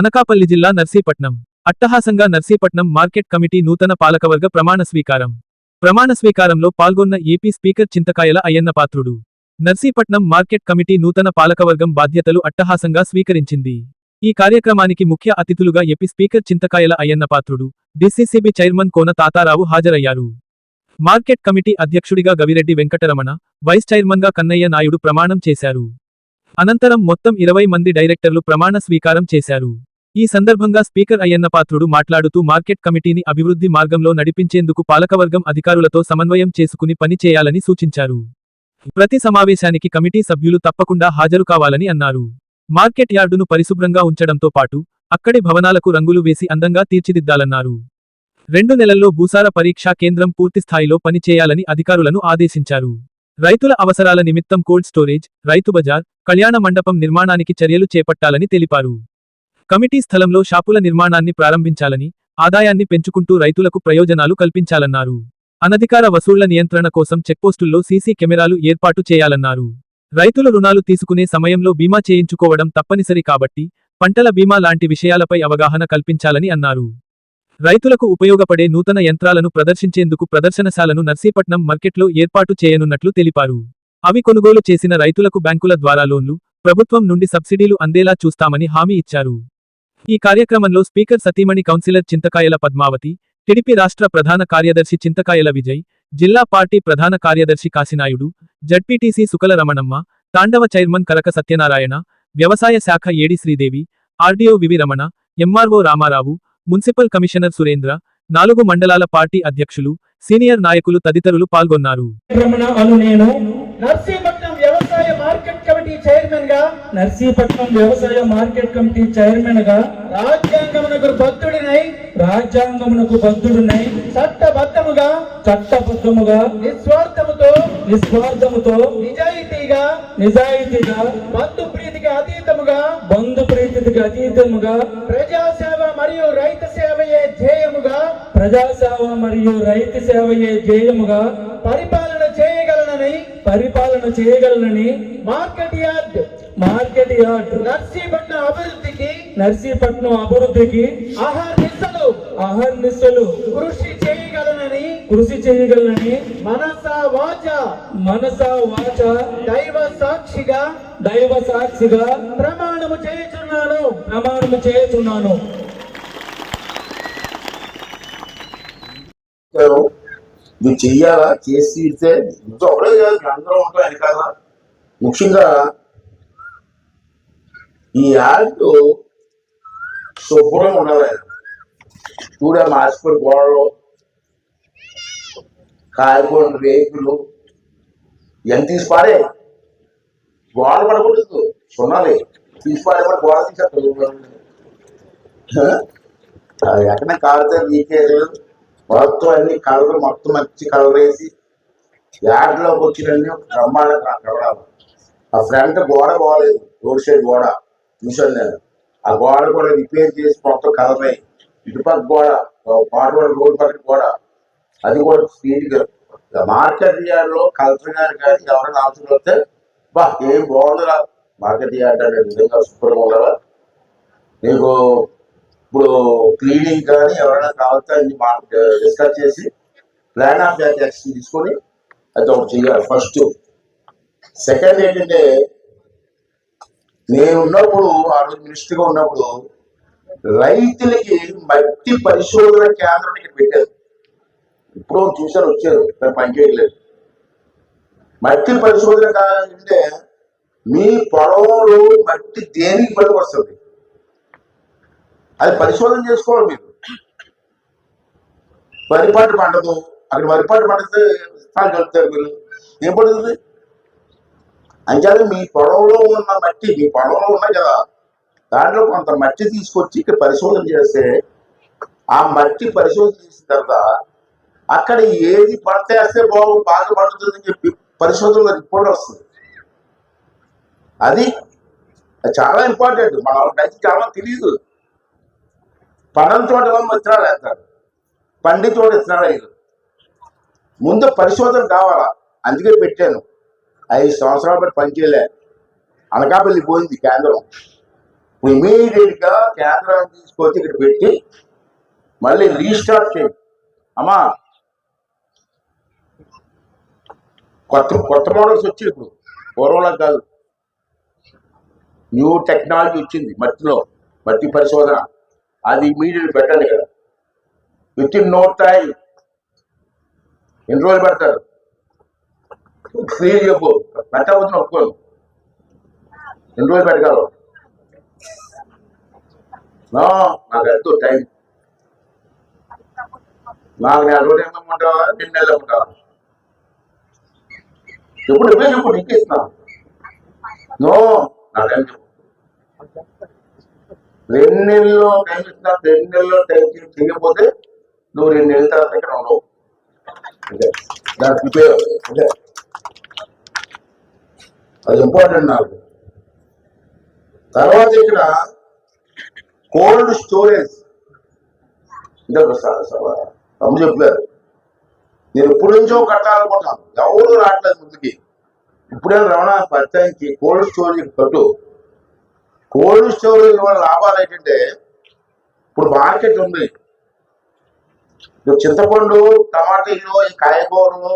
అనకాపల్లి జిల్లా నర్సీపట్నం. అట్టహాసంగా Narsipatnam market committee నూతన పాలకవర్గ ప్రమాణ స్వీకారం. ప్రమాణ స్వీకారంలో పాల్గొన్న AP speaker Chintakayala Ayyanna Patrudu. Narsipatnam market committee నూతన పాలకవర్గం బాధ్యతలు అట్టహాసంగా స్వీకరించింది. ఈ కార్యక్రమానికి ముఖ్య అతిథులుగా AP speaker Chintakayala Ayyanna Patrudu DCCB chairman Kona Tatarao హాజరయ్యారు. మార్కెట్ కమిటీ అధ్యక్షుడిగా గవిరెడ్డి వెంకటరమణ వైస్ చైర్మన్గా కన్నయ్య నాయుడు ప్రమాణం చేశారు. అనంతరం మొత్తం ఇరవై మంది డైరెక్టర్లు ప్రమాణ స్వీకారం చేశారు. ఈ సందర్భంగా స్పీకర్ అయ్యన్న పాత్రుడు మాట్లాడుతూ మార్కెట్ కమిటీని అభివృద్ధి మార్గంలో నడిపించేందుకు పాలకవర్గం అధికారులతో సమన్వయం చేసుకుని పని చేయాలని సూచించారు. ప్రతి సమావేశానికి కమిటీ సభ్యులు తప్పకుండా హాజరు కావాలని అన్నారు. మార్కెట్ యార్డును పరిశుభ్రంగా ఉంచడంతో పాటు అక్కడి భవనాలకు రంగులు వేసి అందంగా తీర్చిదిద్దాలన్నారు. రెండు నెలల్లో భూసార పరీక్షా కేంద్రం పూర్తిస్థాయిలో పనిచేయాలని అధికారులను ఆదేశించారు. రైతుల అవసరాల నిమిత్తం కోల్డ్ స్టోరేజ్ రైతు బజార్ కళ్యాణ మండపం నిర్మాణానికి చర్యలు చేపట్టాలని తెలిపారు. కమిటీ స్థలంలో షాపుల నిర్మాణాన్ని ప్రారంభించాలని ఆదాయాన్ని పెంచుకుంటూ రైతులకు ప్రయోజనాలు కల్పించాలన్నారు. అనధికార వసూళ్ళ నియంత్రణ కోసం చెక్పోస్టుల్లో సీసీ కెమెరాలు ఏర్పాటు చేయాలన్నారు. రైతులు రుణాలు తీసుకునే సమయంలో బీమా చేయించుకోవడం తప్పనిసరి కాబట్టి పంటల బీమా లాంటి విషయాలపై అవగాహన కల్పించాలని అన్నారు. రైతులకు ఉపయోగపడే నూతన యంత్రాలను ప్రదర్శించేందుకు ప్రదర్శనశాలను నర్సీపట్నం మార్కెట్లో ఏర్పాటు చేయనున్నట్లు తెలిపారు. అవి కొనుగోలు చేసిన రైతులకు బ్యాంకుల ద్వారా లోన్లు ప్రభుత్వం నుండి సబ్సిడీలు అందేలా చూస్తామని హామీ ఇచ్చారు. ఈ కార్యక్రమంలో స్పీకర్ సతీమణి కౌన్సిలర్ చింతకాయల పద్మావతి టిడిపి రాష్ట్ర ప్రధాన కార్యదర్శి చింతకాయల విజయ్ జిల్లా పార్టీ ప్రధాన కార్యదర్శి కాశీనాయుడు జడ్పీటీసీ సుకల రమణమ్మ తాండవ చైర్మన్ కరక సత్యనారాయణ వ్యవసాయ శాఖ AD Sridevi RDO VV Ramana MRO Ramarao municipal commissioner Surendra నాలుగు మండలాల పార్టీ అధ్యక్షులు సీనియర్ నాయకులు తదితరులు పాల్గొన్నారు రమణ అను నేను నర్సీపట్నం వ్యవసాయ మార్కెట్ కమిటీ చైర్మన్గా నర్సీపట్నం వ్యవసాయ మార్కెట్ కమిటీ చైర్మన్గా రాజ్యాంగమునకు భక్తుడినై రాజ్యాంగమునకు బద్ధుడునై చట్టబద్ధముగా చట్టబద్ధముగా నిస్వార్థముతో నిస్వార్థముతో నిజాయితీగా నిజాయితీగా బంధు ప్రీతికి అతీతముగా బంధు ప్రీతికి అతీతముగా ప్రజాసేవ మరియు రైతు సేవయే ధ్యేయముగా ప్రజాసేవ మరియు రైతు సేవయే ధ్యేయముగా పరిపాలన చేయగలనని పరిపాలన చేయగలనని market yard. Market yard. Narsipatnam అభివృద్ధికి నర్సీపట్నం అభివృద్ధికి అహర్నిశలు అహర్నిశలు కృషి చేయగలనని కృషి చేయగలనని మనస వాచ. మనస వాచ దైవ సాక్షిగా దైవ సాక్షిగా ప్రమాణము చేయుచున్నాను. ప్రమాణము చేస్తున్నాను చెప్తారు నువ్వు చెయ్యాలా? చేసి తీరితే ఇంత ఒకటే కాదు మీ అందరూ ఉంటాం అని కదా ముఖ్యంగా ఈ యాడ్ శుభ్రం ఉండాలి. చూడే మాసిపడి గోడలు కాయకూడ రేకులు ఎంత తీసి పారే గోడ పడకూడదు సున్నాలి తీసి పారే కూడా గోడ తీసేస్తారు ఎక్కడ కాలితే లీకేజ్ మొత్తం అన్ని కలర్ మొత్తం మంచి కలర్ వేసి యాడ్లోకి వచ్చినన్ని బ్రహ్మాండంగా కలరాలి. ఆ ఫ్రంట్ గోడ బాగలేదు రోడ్ సైడ్ గోడ చూశాను నేను ఆ గోడ కూడా రిపేర్ చేసి మొత్తం కలర్ అయ్యి ఇటుపక్క గోడ పాట రోడ్ పక్క గోడ. అది కూడా స్పీడ్గా మార్కెట్ యార్డ్లో కలర్ గారు కానీ ఎవరైనా అవసరం వస్తే బా ఏం బాగుందిరా? మార్కెట్ యార్డ్ అనే విధంగా శుభ్రంగా ఉండాలా? నీకు ఇప్పుడు క్లీనింగ్ కానీ ఎవరైనా కావాలంటే అన్ని డిస్కస్ చేసి ప్లాన్ ఆఫ్ యాక్షన్ తీసుకొని అది ఒకటి చేయాలి. ఫస్ట్ సెకండ్ ఏంటంటే నేను ఉన్నప్పుడు ఆ రోజు మినిస్టర్గా ఉన్నప్పుడు రైతులకి మట్టి పరిశోధన కేంద్రం ఇక్కడ పెట్టారు. ఇప్పుడు చూసారు వచ్చారు నేను పనిచేయలేదు మట్టి పరిశోధన అంటే మీ పొలంలో మట్టి దేనికి పనికి వస్తుంది అది పరిశోధన చేసుకోవాలి మీరు. వరిపాటు పండదు. అక్కడ వరిపాటు పండితే స్థానం కలుపుతారు మీరు. ఏం పడుతుంది? అంచేది మీ పొలంలో ఉన్న మట్టి మీ పొలంలో ఉన్నాయి కదా దాంట్లో కొంత మట్టి తీసుకొచ్చి ఇక్కడ పరిశోధన చేస్తే ఆ మట్టి పరిశోధన చేసిన తర్వాత అక్కడ ఏది పడితేస్తే బాగు బాగా పండుతుందని చెప్పి పరిశోధనలో రిపోర్ట్ వస్తుంది. అది అది చాలా ఇంపార్టెంట్. మన వాళ్ళకి చాలా తెలియదు పనం చోట ఏమో విత్తనాలు వేస్తారు పండి చోట విత్తనాలు వేయరు ముందు పరిశోధన కావాలా? అందుకే పెట్టాను. ఐదు సంవత్సరాల పాటు పనిచేయలే అనకాపల్లి పోయింది కేంద్రం. ఇప్పుడు ఇమీడియట్ కేంద్రాన్ని తీసుకొచ్చి ఇక్కడ పెట్టి మళ్ళీ రీస్టార్ట్ చేయండి. అమ్మా కొత్త కొత్త మోడల్స్ వచ్చి ఇప్పుడు. పూర్వంలో కాదు. న్యూ టెక్నాలజీ వచ్చింది మట్టిలో మట్టి పరిశోధన. అది ఇమీడియట్ పెట్టండి కదా విత్ ఇన్ నో టైం ఎన్ని రోజులు పెడతారు? ఫ్రీ చెప్పు. పెట్టబోతున్నా ఒప్పుకోను ఎన్ని రోజులు పెట్టగలవు నాకు ఎంతో టైం నాకు నెల రోజులు ఏమమ్మంటావా రెండు నెలలు అమ్మంటావా ఎప్పుడు ఇవే చెప్పు నీకు ఇస్తున్నా. నో నా టైం చెప్పు. రెండు నెలల్లో టైం ఇస్తున్నా రెండు నెలల్లో టైం చే- చేయకపోతే నువ్వు రెండు నెలల తర్వాత ఇక్కడ ఉండవు. దానికి ప్రిపేర్ అది ఇంపార్టెంట్ నాకు. తర్వాత ఇక్కడ కోల్డ్ స్టోరేజ్. అంటే అమ్మ చెప్పారు నేను ఎప్పటి నుంచో కట్టాలనుకుంటున్నాను. ఎవరు రావట్లేదు ముందుకి. ఇప్పుడే రమణ పరిచయానికి కోల్డ్ స్టోరేజ్ కట్టు కోల్డ్ స్టోరేజ్ వల్ల లాభాలు ఏంటంటే ఇప్పుడు మార్కెట్ ఉంది. ఇప్పుడు చింతపండు టమాటీలు ఈ కాయగూరలు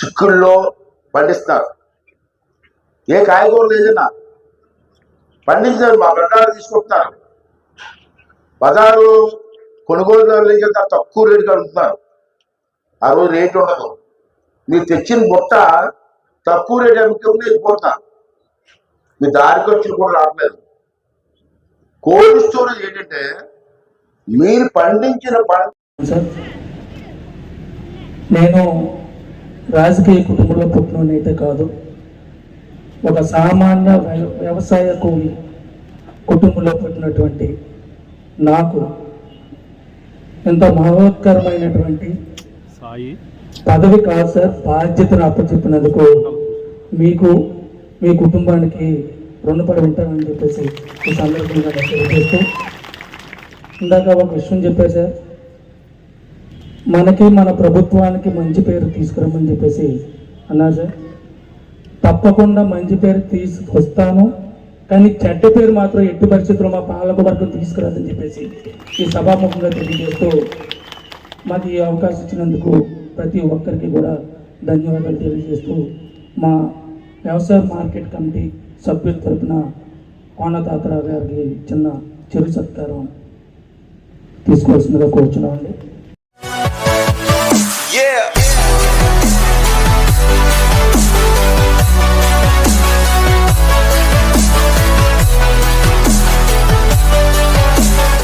చిక్కుల్లో పండిస్తారు. ఏ కాయగూరలు ఏదైనా పండించారు మా బజారు తీసుకొస్తారు. బజారు కొనుగోలుదారులు ఏం చేస్తారు తక్కువ రేటుకి అడుగుతున్నారు ఆ రోజు రేటు ఉండదు. మీరు తెచ్చిన బుట్ట తక్కువ రేటు అమ్ముకుంటే పోతారు మీ దారి ఖర్చులు కూడా రావట్లేదు. కోల్డ్ స్టోరేజ్ ఏంటంటే మీరు పండించిన పంట సార్ నేను రాజకీయ కుటుంబంలో పుట్టినైతే కాదు ఒక సామాన్య వ్య- వ్యవసాయ కూలి కుటుంబంలో పుట్టినటువంటి నాకు ఎంతో మహోత్కరమైనటువంటి పదవి కాదు సార్ బాధ్యతను అప్పచెప్పినందుకు మీకు మీ కుటుంబానికి రుణపడి ఉంటానని చెప్పేసి ఈ సందర్భంగా నేను తెలియజేస్తూ ఇందాక ఒక విషయం చెప్పారు సార్. మనకి మన ప్రభుత్వానికి మంచి పేరు తీసుకురమ్మని చెప్పేసి అన్నారు సార్. తప్పకుండా మంచి పేరు తీసుకొస్తాను కానీ చెడ్డ పేరు మాత్రం ఎట్టి పరిస్థితుల్లో మా పాలక వర్గం తీసుకురాదని చెప్పేసి ఈ సభాముఖంగా తెలియజేస్తూ మాకు ఈ అవకాశం ఇచ్చినందుకు ప్రతి ఒక్కరికి కూడా ధన్యవాదాలు తెలియజేస్తూ మా వ్యవసాయ మార్కెట్ కమిటీ సభ్యుల తరపున కోనతాతరావు గారికి చిన్న చిరు సత్కారం తీసుకోవాల్సిందిగా కోరుచున్నామండి.